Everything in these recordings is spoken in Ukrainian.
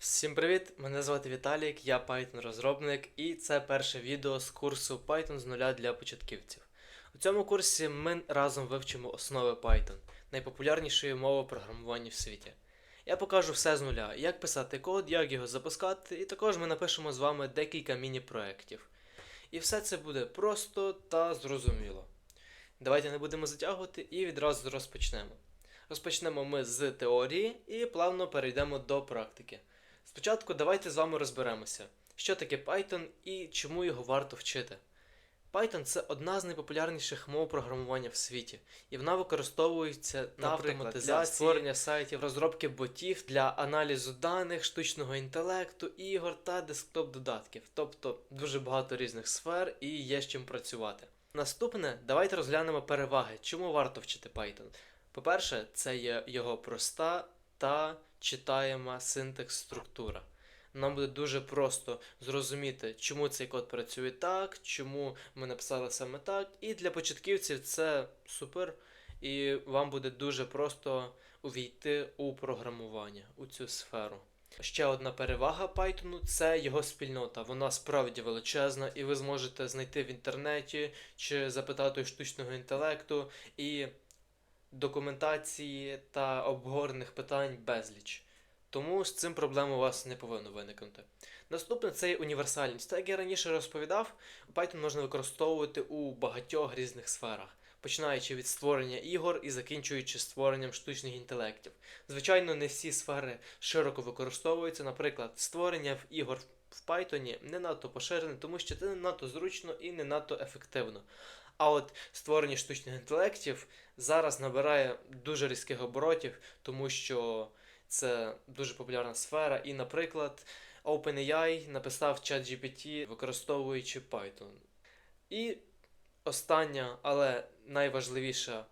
Всім привіт! Мене звати Віталік, я Python розробник, і це перше відео з курсу Python з нуля для початківців. У цьому курсі ми разом вивчимо основи Python, найпопулярнішої мови програмування в світі. Я покажу все з нуля, як писати код, як його запускати, і також ми напишемо з вами декілька міні-проєктів. І все це буде просто та зрозуміло. Давайте не будемо затягувати і відразу розпочнемо. Розпочнемо ми з теорії і плавно перейдемо до практики. Спочатку давайте з вами розберемося, що таке Python і чому його варто вчити. Python це одна з найпопулярніших мов програмування в світі, і вона використовується на автоматизації, створення сайтів, розробки ботів для аналізу даних, штучного інтелекту, ігор та десктоп-додатків, тобто дуже багато різних сфер і є з чим працювати. Наступне, давайте розглянемо переваги, чому варто вчити Python. По-перше, це є його проста та читаєма синтекс структура. Нам буде дуже просто зрозуміти, чому цей код працює так, чому ми написали саме так. І для початківців це супер, і вам буде дуже просто увійти у програмування, у цю сферу. Ще одна перевага Python це його спільнота. Вона справді величезна, і ви зможете знайти в інтернеті чи запитати штучного інтелекту і документації та обговорених питань безліч. Тому з цим проблем у вас не повинно виникнути. Наступне це є універсальність. Так як я раніше розповідав, Python можна використовувати у багатьох різних сферах, починаючи від створення ігор і закінчуючи створенням штучних інтелектів. Звичайно, не всі сфери широко використовуються. Наприклад, створення в ігор в Python не надто поширене, тому що це не надто зручно і не надто ефективно. А от створення штучних інтелектів зараз набирає дуже різких оборотів, тому що це дуже популярна сфера. І, наприклад, OpenAI написав ChatGPT, використовуючи Python. І остання, але найважливіша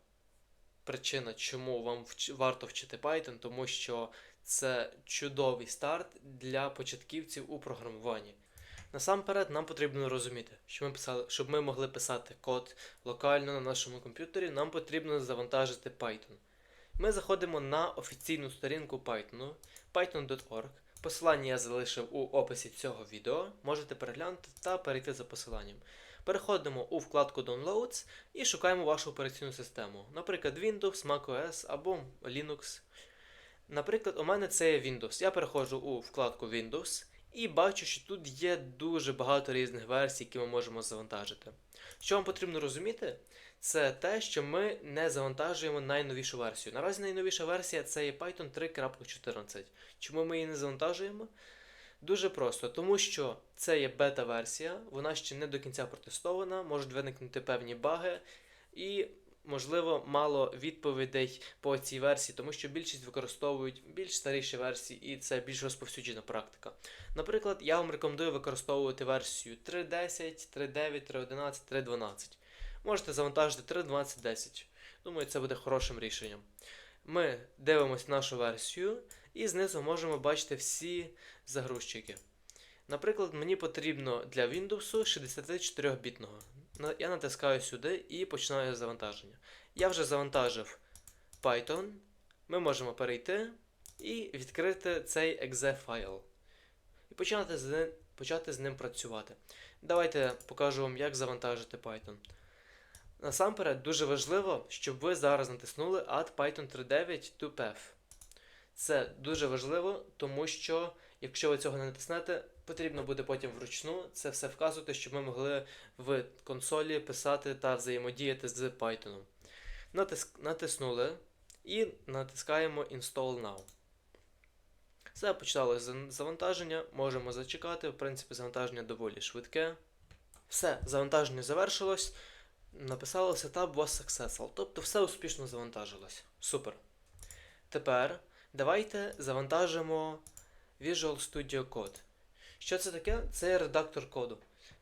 причина, чому вам варто вчити Python, тому що це чудовий старт для початківців у програмуванні. Насамперед, нам потрібно розуміти, що ми писали, щоб ми могли писати код локально на нашому комп'ютері, нам потрібно завантажити Python. Ми заходимо на офіційну сторінку Python, python.org. Посилання я залишив у описі цього відео. Можете переглянути та перейти за посиланням. Переходимо у вкладку Downloads і шукаємо вашу операційну систему, наприклад, Windows, macOS або Linux. Наприклад, у мене це є Windows. Я переходжу у вкладку Windows і бачу, що тут є дуже багато різних версій, які ми можемо завантажити. Що вам потрібно розуміти, це те, що ми не завантажуємо найновішу версію. Наразі найновіша версія це є Python 3.14. Чому ми її не завантажуємо? Дуже просто, тому що це є бета-версія, вона ще не до кінця протестована, можуть виникнути певні баги, і, можливо, мало відповідей по цій версії, тому що більшість використовують більш старіші версії, і це більш розповсюджена практика. Наприклад, я вам рекомендую використовувати версію 3.10, 3.9, 3.11, 3.12. Можете завантажити 3.12.10. Думаю, це буде хорошим рішеннем. Ми дивимося нашу версію і знизу можемо бачити всі загрузчики. Наприклад, мені потрібно для Windows 64-бітного. Я натискаю сюди і починаю завантаження. Я вже завантажив Python. Ми можемо перейти і відкрити цей exe файл. І почати з, ним- почати з ним працювати. Давайте покажу вам, як завантажити Python. Насамперед, дуже важливо, щоб ви зараз натиснули Add Python 3.9 to PEF. Це дуже важливо, тому що якщо ви цього не натиснете, потрібно буде потім вручну це все вказувати, щоб ми могли в консолі писати та взаємодіяти з Python. Натис... Натиснули і натискаємо Install Now. Все, почалося завантаження, можемо зачекати. В принципі, завантаження доволі швидке. Все, завантаження завершилось. Написало Setup was successful, тобто все успішно завантажилось. Супер. Тепер давайте завантажимо Visual Studio Code. Що це таке? Це редактор коду.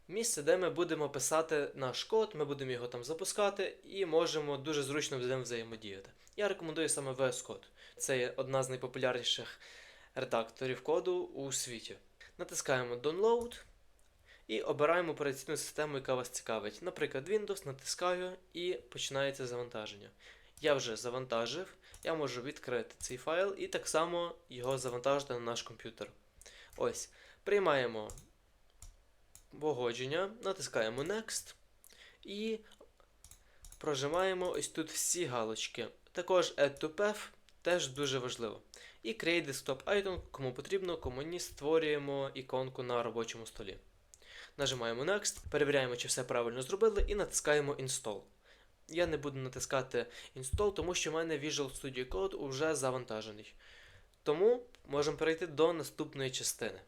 Місце, де ми будемо писати наш код, ми будемо його там запускати і можемо дуже зручно з ним взаємодіяти. Я рекомендую саме VS Code. Це є одна з найпопулярніших редакторів коду у світі. Натискаємо Download і обираємо операційну систему, яка вас цікавить. Наприклад, Windows, натискаю і починається завантаження. Я вже завантажив, я можу відкрити цей файл і так само його завантажити на наш комп'ютер. Ось. Приймаємо погодження, натискаємо Next і прожимаємо ось тут всі галочки. Також Add to Path теж дуже важливо. І Create Desktop Icon, кому потрібно, кому ні, створюємо іконку на робочому столі. Нажимаємо Next, перевіряємо, чи все правильно зробили, і натискаємо Install. Я не буду натискати Install, тому що в мене Visual Studio Code вже завантажений. Тому можемо перейти до наступної частини.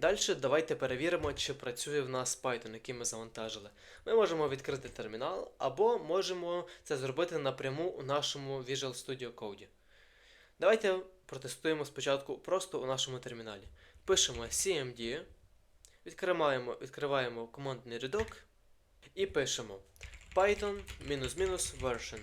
Далі давайте перевіримо, чи працює в нас Python, який ми завантажили. Ми можемо відкрити термінал, або можемо це зробити напряму у нашому Visual Studio Code. Давайте протестуємо спочатку просто у нашому терміналі. Пишемо CMD, відкриваємо, відкриваємо командний рядок і пишемо Python version.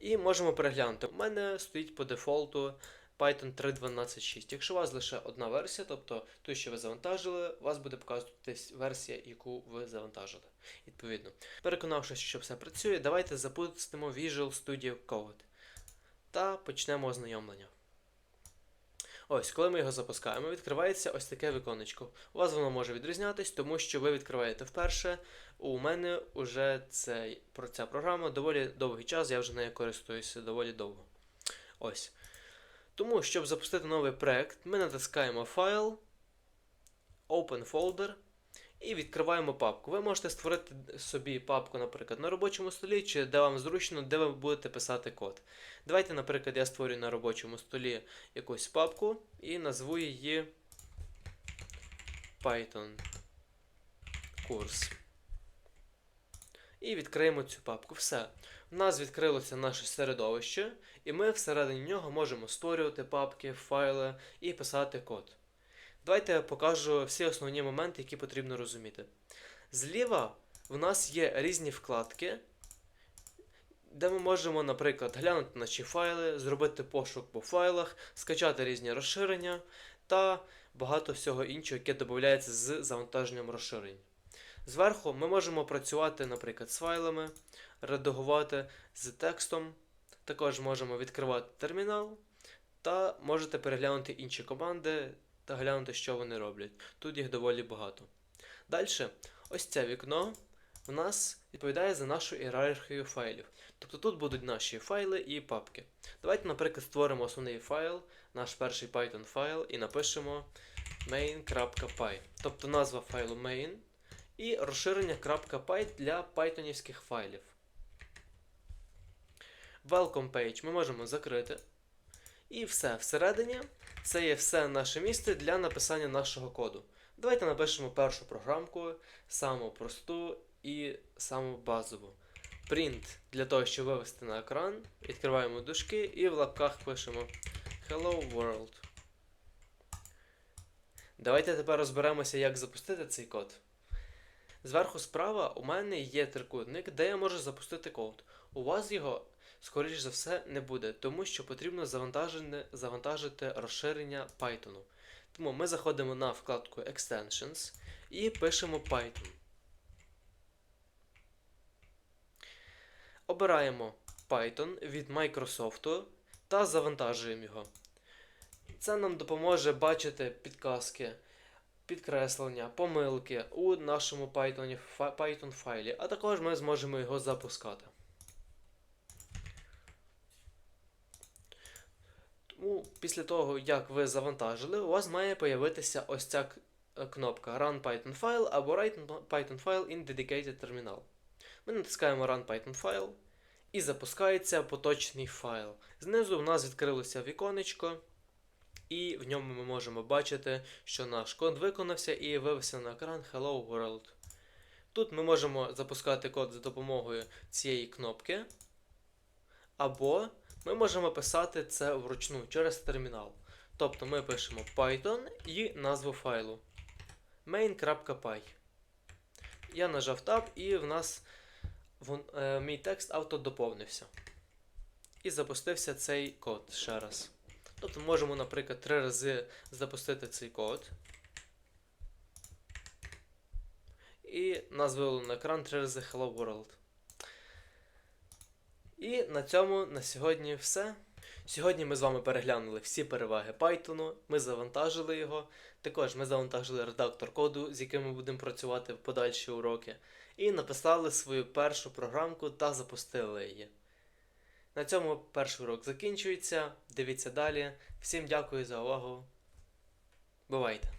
І можемо переглянути. У мене стоїть по дефолту Python 3.12.6. Якщо у вас лише одна версія, тобто ту, що ви завантажили, у вас буде показуватись версія, яку ви завантажили. Відповідно. Переконавшись, що все працює, давайте запустимо Visual Studio Code та почнемо ознайомлення. Ось, коли ми його запускаємо, відкривається ось таке віконечко. У вас воно може відрізнятись, тому що ви відкриваєте вперше. У мене вже ця програма доволі довгий час, я вже нею користуюся доволі довго. Ось. Тому, щоб запустити новий проект, ми натискаємо Файл, Open Folder і відкриваємо папку. Ви можете створити собі папку, наприклад, на робочому столі, чи де вам зручно, де ви будете писати код. Давайте, наприклад, я створюю на робочому столі якусь папку і назву її Python курс. І відкриємо цю папку. Все. У нас відкрилося наше середовище, і ми всередині нього можемо створювати папки, файли і писати код. Давайте я покажу всі основні моменти, які потрібно розуміти. Зліва в нас є різні вкладки, де ми можемо, наприклад, глянути наші файли, зробити пошук по файлах, скачати різні розширення та багато всього іншого, яке додається з завантаженням розширень. Зверху ми можемо працювати, наприклад, з файлами, редагувати з текстом. Також можемо відкривати термінал та можете переглянути інші команди та глянути, що вони роблять. Тут їх доволі багато. Далі, ось це вікно у нас відповідає за нашу ієрархію файлів. Тобто тут будуть наші файли і папки. Давайте, наприклад, створимо основний файл, наш перший Python файл, і напишемо main.py. Тобто назва файлу main і розширення .py для пайтонівських файлів. Welcome page ми можемо закрити. І все. Всередині це є все наше місце для написання нашого коду. Давайте напишемо першу програмку, саму просту і саму базову. Print для того, щоб вивести на екран. Відкриваємо дужки і в лапках пишемо Hello World. Давайте тепер розберемося, як запустити цей код. Зверху справа у мене є трикутник, де я можу запустити код. У вас його, скоріш за все, не буде, тому що потрібно завантажити розширення Python. Тому ми заходимо на вкладку Extensions і пишемо Python. Обираємо Python від Microsoft та завантажуємо його. Це нам допоможе бачити підказки підкреслення, помилки у нашому Python, Python файлі, а також ми зможемо його запускати. Тому після того, як ви завантажили, у вас має з'явитися ось ця кнопка Run Python File або Write Python File in Dedicated Terminal. Ми натискаємо Run Python File і запускається поточний файл. Знизу у нас відкрилося віконечко. І в ньому ми можемо бачити, що наш код виконався і вивівся на екран Hello World. Тут ми можемо запускати код за допомогою цієї кнопки. Або ми можемо писати це вручну через термінал. Тобто ми пишемо Python і назву файлу main.py. Я нажав Tab і в нас в, е, мій текст автодоповнився. І запустився цей код ще раз. Тобто можемо, наприклад, три рази запустити цей код. І нас вивели на екран три рази Hello World. І на цьому на сьогодні все. Сьогодні ми з вами переглянули всі переваги Python, ми завантажили його. Також ми завантажили редактор коду, з яким ми будемо працювати в подальші уроки, і написали свою першу програмку та запустили її. На цьому перший урок закінчується. Дивіться далі. Всім дякую за увагу. Бувайте!